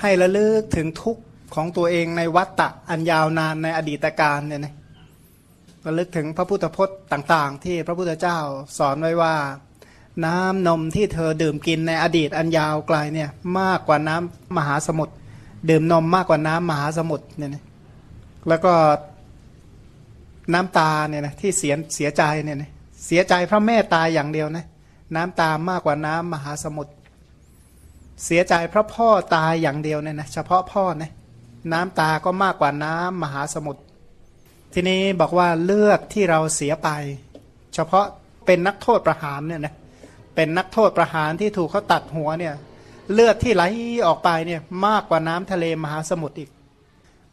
ให้ระลึกถึงทุกข์ของตัวเองในวัฏฏะอันยาวนานในอดีตการเนี่ยนะระลึกถึงพระพุทธพจน์ต่าง ๆ ที่พระพุทธเจ้าสอนไว้ว่า น้ำนมที่เธอดื่มกินในอดีตอันยาวไกลเนี่ยมากกว่าน้ำมหาสมุทรดื่มนมมากกว่าน้ำมหาสมุทรเนี่ยนะแล้วก็น้ำตาเนี่ยนะที่เสียเสียใจเนี่ยนะเสียใจพระแม่ตายอย่างเดียวนะน้ำตามากกว่าน้ำมหาสมุทร เสียใจเพราะพ่อตายอย่างเดียวเนี่ยนะเฉพาะพ่อนะน้ำตาก็มากกว่าน้ำมหาสมุทรทีนี้บอกว่าเลือดที่เราเสียไป เฉพาะเป็นนักโทษประหารเนี่ยนะเป็นนักโทษประหารที่ถูกเขาตัดหัวเนี่ยเลือดที่ไหลออกไปเนี่ยมากกว่าน้ำทะเลมหาสมุทรอีก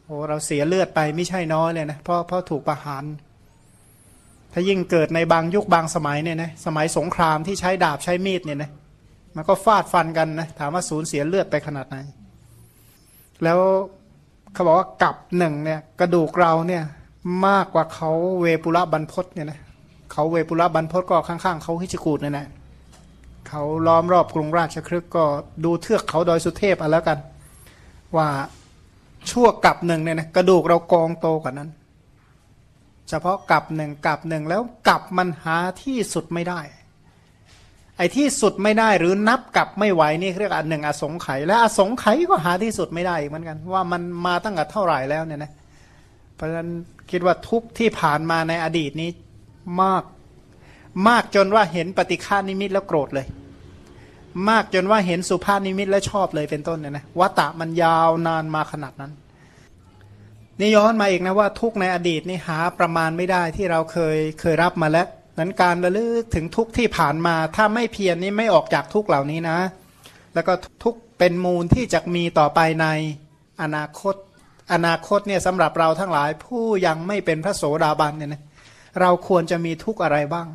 โอ้เราเสียเลือดไปไม่ใช่น้อยเลยนะเพราะเพราะถูกประหาร ถ้ายิ่งเกิดในบางยุคบางสมัยเนี่ยนะสมัยสงครามที่ใช้ดาบใช้มีดเนี่ยนะ มันก็ฟาดฟันกันนะถามว่าสูญเสียเลือดไปขนาดไหน แล้วเขาบอกว่ากับหนึ่งเนี่ยกระดูกเราเนี่ยมากกว่าเขาเวปุระบรรพตเนี่ยนะเขาเวปุระบรรพตก็ข้างๆเขาฮิจกูดเนี่ยนะเขาล้อมรอบกรุงราชครึกก็ดูเทือกเขาดอยสุเทพเอาแล้วกัน ว่าชั่วกับหนึ่งเนี่ยนะกระดูกเรากองโตกว่านั้น เฉพาะกับหนึ่งกับหนึ่งแล้วกับมันหาที่สุดไม่ได้ ไอ้ที่สุดไม่ได้หรือนับกลับไม่ไหวนี่เรียกอันหนึ่งอสงไขยและอสงไขยก็หาที่สุดไม่ได้อีกเหมือนกัน ว่ามันมาตั้งแต่เท่าไหร่แล้วเนี่ยนะเพราะฉะนั้นคิดว่าทุกที่ผ่านมาในอดีตนี้มาก มากจนว่าเห็นปฏิฆานิมิตแล้วโกรธเลย มากจนว่าเห็นสุภาพนิมิตแล้วชอบเลยเป็นต้นเนี่ยนะวัตตะมันยาวนานมาขนาดนั้นนี่ย้อนมาอีกนะว่าทุกในอดีตนี่หาประมาณไม่ได้ที่เราเคยเคยรับมาแล้ว นั้นการระลึกถึงทุกที่ผ่านมา ถ้าไม่เพียรนี่ไม่ออกจากทุกเหล่านี้นะ แล้วก็ทุกเป็นมูลที่จะมีต่อไปในอนาคต อนาคตเนี่ยสำหรับเราทั้งหลายผู้ยังไม่เป็นพระโสดาบันเนี่ยนะเราควรจะมีทุกอะไรบ้าง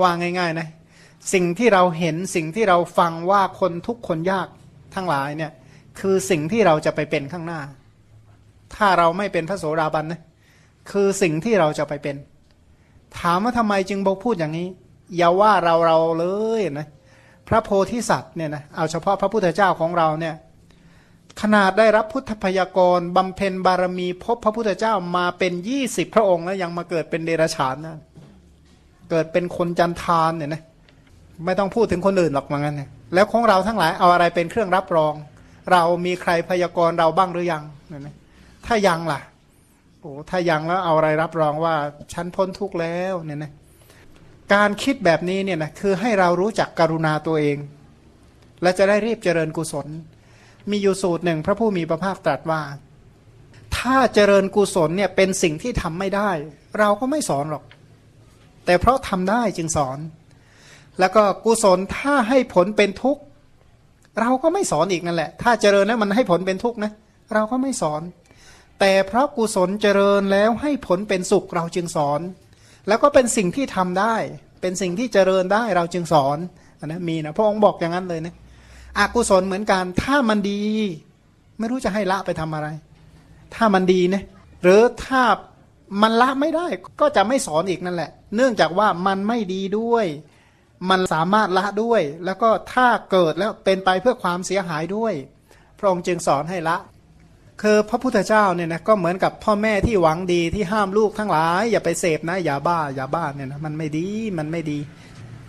ว่าง่ายๆนะสิ่งที่เราเห็นสิ่งที่เราฟังว่าคนทุกคนยากทั้งหลายเนี่ยคือสิ่งที่เราจะไปเป็นข้างหน้า ถ้าเราไม่เป็นพระโสดาบันนะคือสิ่งที่เราจะไปเป็น ถามว่าทำไมจึงบอกพูดอย่างนี้ อย่าว่าเราเราเลยนะพระโพธิสัตว์เนี่ยนะเอาเฉพาะพระพุทธเจ้าของเราเนี่ยขนาดได้รับพุทธพยากรบำเพ็ญบารมีพบพระพุทธเจ้ามาเป็นยี่สิบพระองค์แล้วยังมาเกิดเป็นเดรัจฉานนะเกิดเป็นคนจันทานเนี่ยนะไม่ต้องพูดถึงคนอื่นหรอกว่างั้นเนี่ยแล้วของเราทั้งหลายเอาอะไรเป็นเครื่องรับรอง เรามีใครพยากรณ์เราบ้างหรือยังนะถ้ายังล่ะ โอ้ถ้ายังแล้วเอาอะไรรับรองว่าฉันพ้นทุกข์แล้วเนี่ยนะการคิดแบบนี้เนี่ยนะคือให้เรารู้จักกรุณาตัวเอง และจะได้รีบเจริญกุศล มีอยู่สูตรหนึ่งพระผู้มีพระภาคตรัสว่า ถ้าเจริญกุศลเนี่ยเป็นสิ่งที่ทำไม่ได้ เราก็ไม่สอนหรอก แต่เพราะทำได้จึงสอน แล้วก็กุศลถ้าให้ผลเป็นทุกข์ เราก็ไม่สอนอีกนั่นแหละ ถ้าเจริญแล้วมันให้ผลเป็นทุกข์นะเราก็ไม่สอน แต่เพราะกุศลเจริญแล้วให้ผลเป็นสุขเราจึงสอน แล้วก็เป็นสิ่งที่ทำได้ เป็นสิ่งที่เจริญได้เราจึงสอนอันนะมีนะพระองค์บอกอย่างนั้นเลยนะอกุศลเหมือนกัน ถ้ามันดี ไม่รู้จะให้ละไปทำอะไร ถ้ามันดีนะหรือถ้ามันละไม่ได้ก็จะไม่สอนอีกนั่นแหละ เนื่องจากว่ามันไม่ดีด้วย มันสามารถละด้วย แล้วก็ถ้าเกิดแล้วเป็นไปเพื่อความเสียหายด้วย พระองค์จึงสอนให้ละ คือพระพุทธเจ้าเนี่ยนะก็เหมือนกับพ่อแม่ที่หวังดีที่ห้ามลูกทั้งหลาย อย่าไปเสพนะอย่าบ้าอย่าบ้าเนี่ยนะมันไม่ดีมันไม่ดี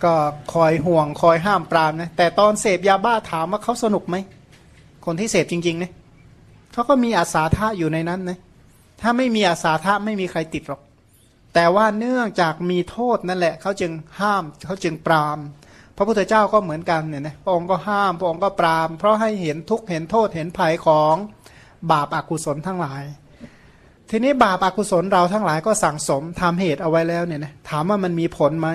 ก็คอยห่วงคอยห้ามปรามนะแต่ตอนเสพยาบ้าถามว่าเขาสนุกไหมคนที่เสพจริงๆเนี่ยเขาก็มีอาสาทะอยู่ในนั้นนะถ้าไม่มีอาสาทะไม่มีใครติดหรอก แต่ว่าเนื่องจากมีโทษนั่นแหละเขาจึงห้ามเขาจึงปราม พระพุทธเจ้าก็เหมือนกันเนี่ยนะพระองค์ก็ห้ามพระองค์ก็ปราม เพราะให้เห็นทุกข์เห็นโทษเห็นภัยของ บาปอากุศลทั้งหลาย ทีนี้บาปอากุศลเราทั้งหลายก็สั่งสมทำเหตุเอาไว้แล้วเนี่ยนะถามว่ามันมีผลไหม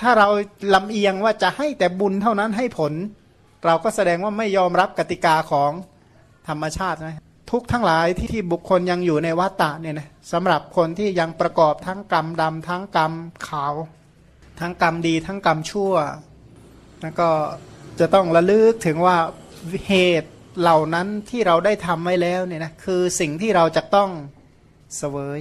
ถ้าเราลำเอียงว่าจะให้แต่บุญเท่านั้นให้ผล เราก็แสดงว่าไม่ยอมรับกติกาของธรรมชาตินะทุกทั้งหลายที่ที่บุคคลยังอยู่ในวัฏฏะเนี่ยนะสำหรับคนที่ยังประกอบทั้งกรรมดำทั้งกรรมขาว ทั้งกรรมดีทั้งกรรมชั่วแล้วก็จะต้องระลึกถึงว่าเหตุ เหล่านั้นที่เราได้ทำไว้แล้วเนี่ยนะคือสิ่งที่เราจะต้องเสวย